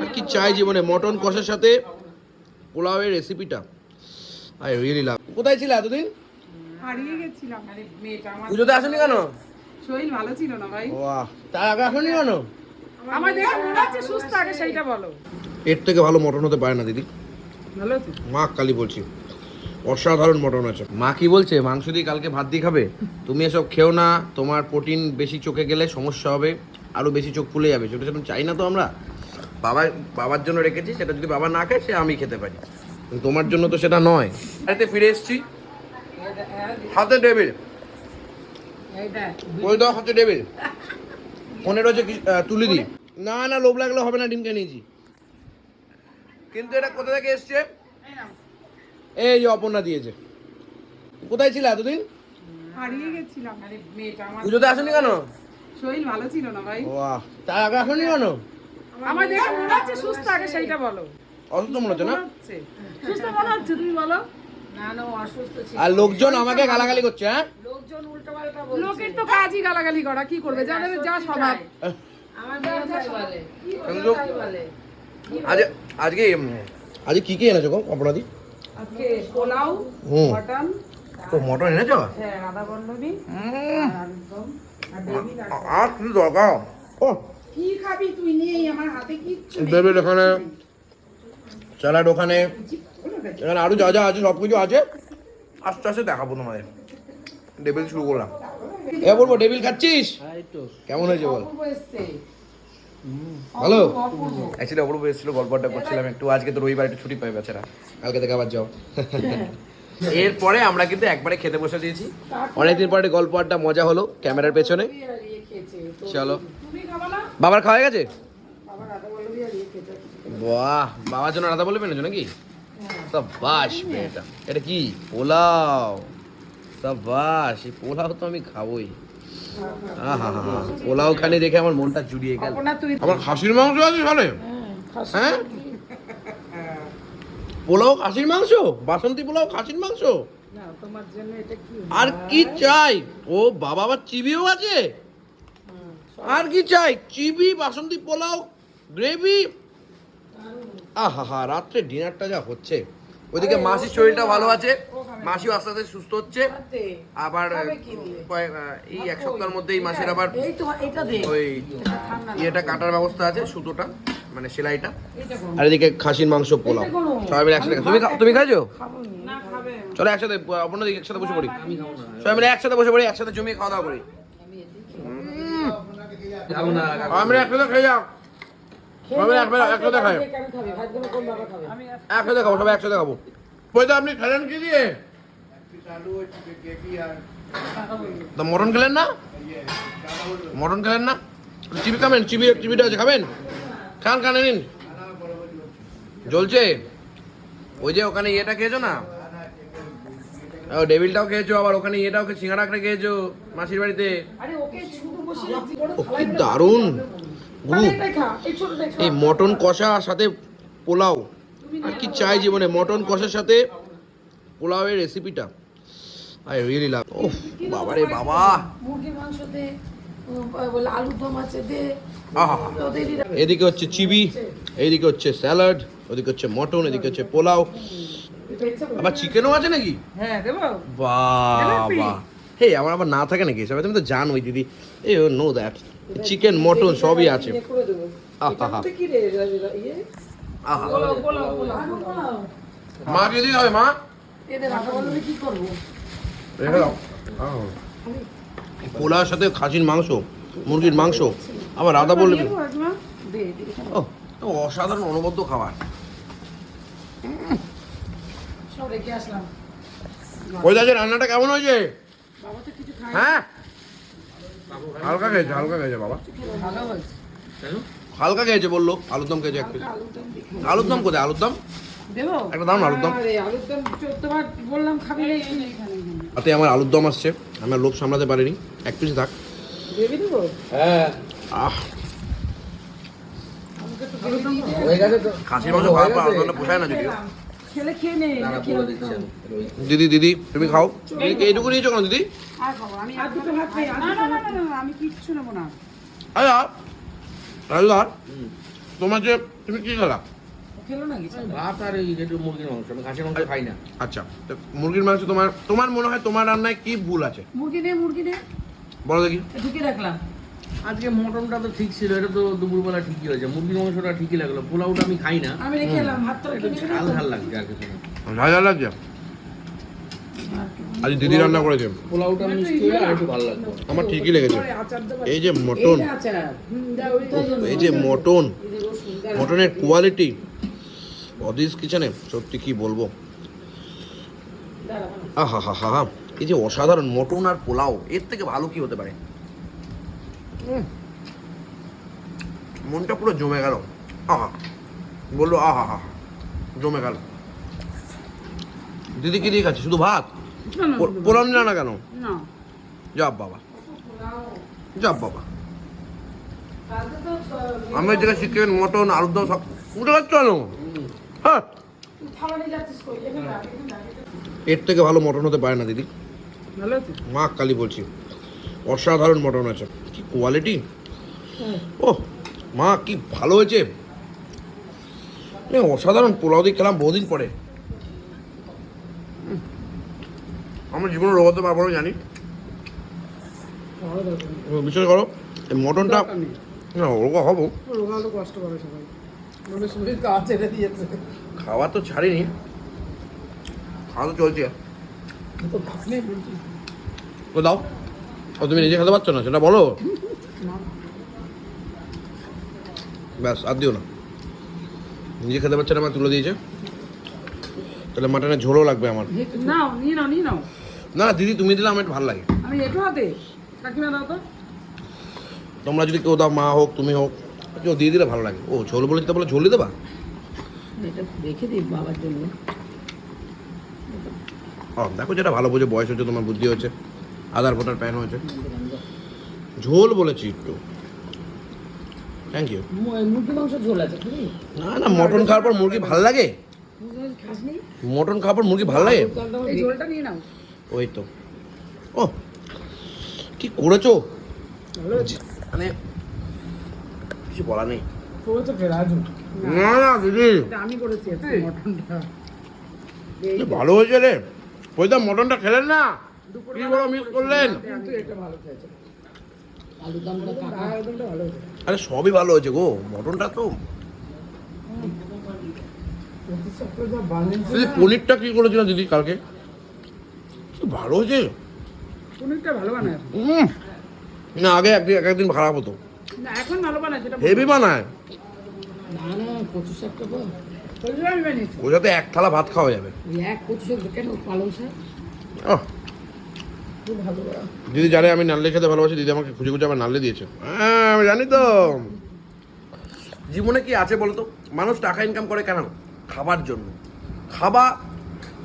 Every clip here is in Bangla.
আর কি চাই জীবনে? মটন কষার সাথে পোলাওয়ের রেসিপিটা আই রিয়েলি লাভ কোথায় ছিল এতদিন? হারিয়ে গেছিলাম। পুজোতে আসেনি কেন? শরীর ভালো ছিল না ভাই। বাহ। তার আগে আসেনি কেন? আমার দেখে মনে হচ্ছে সুস্থ আগে সেইটা বলো। এর থেকে ভালো মটন হতে পারে না দিদি। ভালো তো মা কালী বলছি। অসাধারণ মটন আছে। মা কি বলছে? মাংস দিয়ে কালকে ভাত দিয়ে খাবে? তুমি এসব খেও না। তোমার প্রোটিন বেশি চোখে গেলে সমস্যা হবে। আরও বেশি চোখ ফুলে যাবে। সেটা সেরকম চাই না তো আমরা? বাবা বাবার জন্য রেখেছি সেটা যদি বাবা না খায় সে আমি খেতে পারি। তোমার জন্য তো সেটা নয়। বাড়িতে ফিরে এসেছি। হাতে টেবিল। বই দাও হাতে টেবিল। কি- আহ, তুলি দি। না না লোভ লাগলে হবে না ডিমকে নিয়েছি কিন্তু এটা কোথা থেকে এসছে? এই যে অপর্ণা দিয়েছে। কোথায় ছিল এতদিন? হারিয়ে গেছিলাম। পুজোতে আসেনি কেন? শরীর ভালো ছিল না ভাই। বাহ তার আগে আসেনি কেন? আমার দেখে মনে হচ্ছে সুস্থ আগে সেইটা বলো। অসুস্থ মনে হচ্ছে না? সুস্থ মনে হচ্ছে তুমি বলো। ও আর লোকজন আমাকে গালাগালি করছে হ্যাঁ? লোকজন উল্টো পাল্টা বলছে। লোকের তো কাজই গালাগালি করা কি করবে? যাদের যা স্বভাব। কিন্তু আজ আজকে আজকে কি কি এনেছো গো অপরাধী আজকে পোলাও মটন তো মটন এনেছো? হ্যাঁ রাধা বল্লভী আর কি দরকার? ও কি খাবি তুই? নেই আমার হাতে কিচ্ছু নেই। ওখানে স্যালাড ওখানে। এখানে আরও যা যা আছে সব কিছু আছে। আস্তে আস্তে দেখাবো তোমাদের। ডেবিল শুরু করলাম। এ বলব ডেবিল খাচ্ছিস? কেমন হয়েছে বল? ভালো? অ্যাকচুয়ালি অপূর্ব এসেছিল গল্পটা করছিলাম একটু। আজকে তো রবিবার একটু ছুটি পাই বেচারা। কালকে থেকে আবার যাও। এরপরে আমরা কিন্তু একবারে খেতে বসে দিয়েছি। অনেকদিন পরে গল্প আড্ডা মজা হলো ক্যামেরার পেছনে। চলো। বাবার খাওয়া হয়ে গেছে? ইয়ে বাহ বাবার জন্য রাধা বলে পেনেছো নাকি? বাস এটা এটা কি? পোলাও। বাস এই পোলাও তো আমি খাবোই। পোলাও খানে দেখে আমার মনটা জুড়িয়ে গেল। আমার খাসির মাংস আছে সালে হ্যাঁ পোলাও খাসির মাংস? বাসন্তী পোলাও খাসির মাংস। না তোমার জন্য এটা কি? আর কি চাই? ও বাবা আবার চিবিও আছে? আর কি চাই? চিবি বাসন্তী পোলাও গ্রেভি। আহা হা রাত্রে ডিনারটা যা হচ্ছে। ওইদিকে মাসির শরীরটা ভালো আছে। মাসিও আস্তে আস্তে সুস্থ হচ্ছে। আবার? এই এক সপ্তাহের মধ্যেই মাসির আবার এই তো এটা দে। ওই এটা ইয়েটা কাটার ব্যবস্থা আছে সুতোটা মানে সেলাইটা। আর এদিকে খাসির মাংস পোলাও। সবাই মিলে একসাথে তুমি তুমি খাইছো? চলো একসাথে অপর্ণ দিকে একসাথে বসে পড়ি। সবাই মিলে একসাথে বসে পড়ি একসাথে জমিয়ে খাওয়া দাওয়া করি। মিলে একসাথে খেয়ে যাও। সবাই একসাথে খাই। একসাথে খাব সবাই একসাথে খাব। বইটা আপনি খেলেন কি দিয়ে? তা মটন খেলেন না? মটন খেলেন না? চিবি খাবেন? চিবি চিবিটা আছে খাবেন? খান খান নিন। জ্বলছে? ওই যে ওখানে ইয়েটা খেয়েছো না? ও ডেভিলটাও খেয়েছো আবার ওখানে ইয়েটাও সিঙ্গাড়া করে খেয়েছো মাসির বাড়িতে। আরে ওকে ও কি দারুণ। এই মটন কষা সাথে পোলাও। আর কি চাই জীবনে মটন কষার সাথে পোলাওয়ের রেসিপিটা আই রিয়েলি লাভ ও বাবা রে বাবা। মুরগির মাংস দে, আলুর দম আছে দে, এদিকে হচ্ছে চিবি এইদিকে হচ্ছে স্যালাড ওদিকে হচ্ছে মটন এদিকে হচ্ছে পোলাও। আবার চিকেনও আছে নাকি? হ্যাঁ বাবা হে আমার আবার না থাকে নাকি? সবাই তুমি তো জানোই দিদি। এ নো দ্যাট চিকেন মটন সবই আছে। মা দিতে হবে মা? পোলাওর সাথে খাসির মাংস মুরগির মাংস আবার রাধা বললে অসাধারণ অনবদ্য খাবার। সব রেখে আসলাম। ওই রান্নাটা কেমন হয়েছে? হ্যাঁ? হালকা খেয়েছে হালকা খেয়েছে বাবা। হালকা খেয়েছে বলল আলুর দম খেয়েছে এক পিস আলুর দম কোথায়? আলুর দম একটা দাম না আলুর দম বললাম খাবি আমার আলুর দম আসছে আমি লোভ সামলাতে পারিনি। এক পিস থাক। দেবি আহ। খাসির মাংস খাওয়ার পর আলুর দমটা পোষায় না যদিও। খেলে খেয়ে নে? দিদি দিদি তুমি খাও। দিদি এইটুকু নিয়েছো কেন দিদি? আমি আর দুটো ভাত খাই, না দুটো না না ভাত না, না, আমি কিচ্ছু নেব না। আর রাজুদার তোমার যে তুমি কি খেলা? খেলো না কিছু ভাত আর মুরগির মাংস আমি খাসির মাংস খাই না। আচ্ছা তো মুরগির মাংস তোমার তোমার মনে হয় তোমার রান্নায় কি ভুল আছে? মুরগি নে মুরগি নে বলো দেখি। ঢুকে রাখলাম। আজকে মটনটা তো ঠিক ছিল এটা তো দুপুরবেলা ঠিকই হয়েছে। মুরগির মাংসটা ঠিকই লাগল পোলাওটা আমি খাই না। আমি রেখে এলাম একটু কিনে ঝাল ঝাল লাগছে আর কিছু না। ঝাল ঝাল লাগছে? আজ দিদি রান্না করেছে। পোলাওটা মিষ্টি আর একটু ভালো লাগল আমার ঠিকই লেগেছে। এই যে মটন এই যে মটন। মটনের কোয়ালিটি অদিস কিচেনে সত্যি কি বলব? আহা হা হা হা এই যে অসাধারণ মটন আর পোলাও এর থেকে ভালো কি হতে পারে। মনটা পুরো জমে গেল। আহা। বলল আহা হা জমে গেল। দিদি কি দিয়ে খাচ্ছে শুধু ভাত? পোলাও নিলা না কেন? যাব বাবা। যাব বাবা। তো যেটা চিকেন মটন আলুর দম সব উঠে যাচ্ছ কেন? হ্যাঁ। এর থেকে ভালো মটন হতে পারে না দিদি। মা কালী বলছি। অসাধারণ মটন আছে। কি কোয়ালিটি ও মা কি ভালো হয়েছে। অসাধারণ পোলাও দিয়ে খেলাম বহুদিন পরে। আমার জীবনে রোগ হতে পারব না জানি। বিশ্বাস করো এই মটনটা না রোগ হব। খাওয়া তো ছাড়িনি। খাওয়া তো চলছে। তো দাও। ও তুমি নিজে খেতে পারছ না? সেটা বলো। ব্যাস আর দিও না। নিজে খেতে পারছে না আমার তুলে দিয়েছে। তাহলে মাটনের ঝোলও লাগবে আমার। নাও নিয়ে নাও নিয়ে নাও। না দিদি তুমি দিলে আমার একটু ভালো লাগে। আমি একটু হাতে। কাকিমা দাও তো। তোমরা যদি কেউ দাও মা হোক তুমি হোক কেউ দিয়ে দিলে ভালো লাগে। ও ঝোল বলে দিতে বলে ঝোল দিতে এটা রেখে দিই বাবার জন্য। ও দেখো যেটা ভালো বোঝে বয়স হচ্ছে তোমার বুদ্ধি হচ্ছে। আধার ভোটার প্যান হয়েছে। ঝোল বলেছি একটু। থ্যাংক ইউ মুরগি মাংস ঝোল আছে না না মটন খাওয়ার পর মুরগি ভালো লাগে? মটন খাওয়ার পর মুরগি ভালো লাগে? ঝোলটা নিয়ে নাও। ওই তো। ও কি করেছ? মানে কিছু বলা নেই। না না দিদি। আমি করেছি মটনটা। ভালো হয়েছে রে। ওইটা মটনটা খেলেন না? কি বড় মিস করলেন? আরে সবই ভালো হয়েছে গো মটনটা তো। দিদি পনিরটা কি করেছিল দিদি কালকে? ভালো হয়েছে? পনিরটা ভালো বানায়। না আগে একদিন এক একদিন খারাপ হতো। এখন ভালো বানায় হেভি বানায়। না না কচু শাকটা তো বলছি আমি বানিয়েছি। ওই সাথে এক থালা ভাত খাওয়া যাবে। এক কচু শাক কেন পালং শাক? দিদি জানে আমি নাল্লে খেতে ভালোবাসি দিদি আমাকে খুঁজে খুঁজে আমার নাল্লে দিয়েছে। হ্যাঁ আমি জানি তো। জীবনে কি আছে বলতো মানুষ টাকা ইনকাম করে কেন? খাবার জন্য। খাবা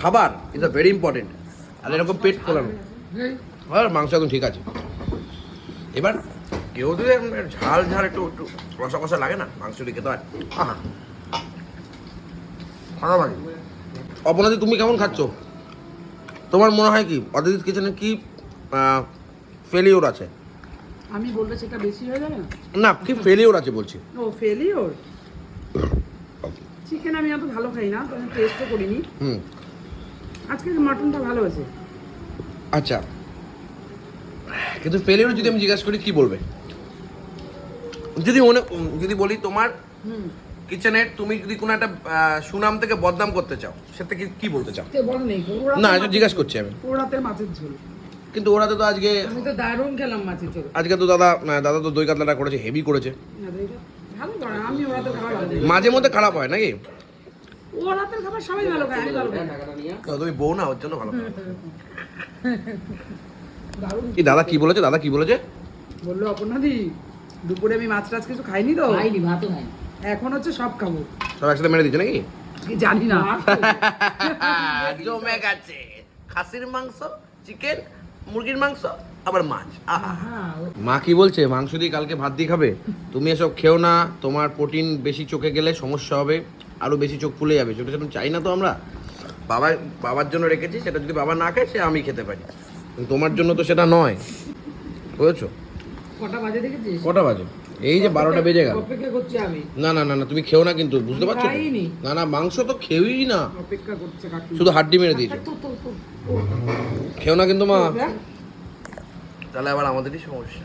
খাবার ইজ আ ভেরি ইম্পর্টেন্ট আর এরকম পেট ফোলানো। আর মাংস একদম ঠিক আছে। এবার কেউ যদি ঝাল ঝাল একটু একটু কষা কষা লাগে না মাংস দিয়ে খেতে হয় আহা। খারাপ লাগে অপনাদি তুমি কেমন খাচ্ছ? তোমার মনে হয় কি? অদিতিস কিচেনে কি ফেলিওর আছে? আমি বললে সেটা বেশি হয়ে যাবে না? না কি ফেলিওর আছে বলছি। ও ফেলিওর চিকেন আমি এত ভালো খাই না তো টেস্টও করিনি। হুম। আজকে মাটনটা ভালো আছে আচ্ছা। কিন্তু ফেলিওর যদি আমি জিজ্ঞাসা করি কি বলবে? যদি মনে যদি বলি তোমার হুম। কিচেনের তুমি যদি কোনো একটা সুনাম থেকে বদনাম করতে চাও সেটা কি কি বলতে চাও। না জিজ্ঞাসা করছি আমি। পোড়াতে মাছের ঝোল। কিন্তু ওরা তো আজকে আমি তো দারুণ খেলাম মাছের ঝোল। আজকে তো দাদা দাদা তো দই কাতলাটা করেছে হেভি করেছে। ওরাতে। মাঝে মধ্যে খারাপ হয় নাকি? খাবার সবাই ভালো খায় আমি ভালো খাই। না। টাকাটা নিয়ে তো তুমি বউ না ওর জন্য ভালো কি দাদা কি বলেছে দাদা কি বলেছে? বলল অপর্ণাদি দুপুরে আমি মাছ টাছ কিছু খাইনি তো? খাইনি ভাতও খাইনি। এখন হচ্ছে সব খাব সব একসাথে মেরে দিচ্ছে নাকি? জানি না। জমে গেছে খাসির মাংস চিকেন মুরগির মাংস আবার মাছ। হ্যাঁ মা কি বলছে? মাংস দিয়ে কালকে ভাত দিয়ে খাবে? তুমি এসব খেও না তোমার প্রোটিন বেশি চোখে গেলে সমস্যা হবে আরও বেশি চোখ ফুলে যাবে। সেটা সেরকম চাই না তো আমরা। বাবা বাবার জন্য রেখেছি সেটা যদি বাবা না খায় সে আমি খেতে পারি। তোমার জন্য তো সেটা নয়। বুঝেছ? কটা বাজে দেখেছিস? কটা বাজে? এই যে বারোটা বেজে গেল। অপেক্ষা করছি আমি। না না না না তুমি খেও না কিন্তু বুঝতে পারছ না না মাংস তো খেয়েই না। অপেক্ষা করছে শুধু হাড্ডি মেরে দিয়েছ। তো তো তো খেও না কিন্তু মা। তাহলে আবার আমাদেরই সমস্যা।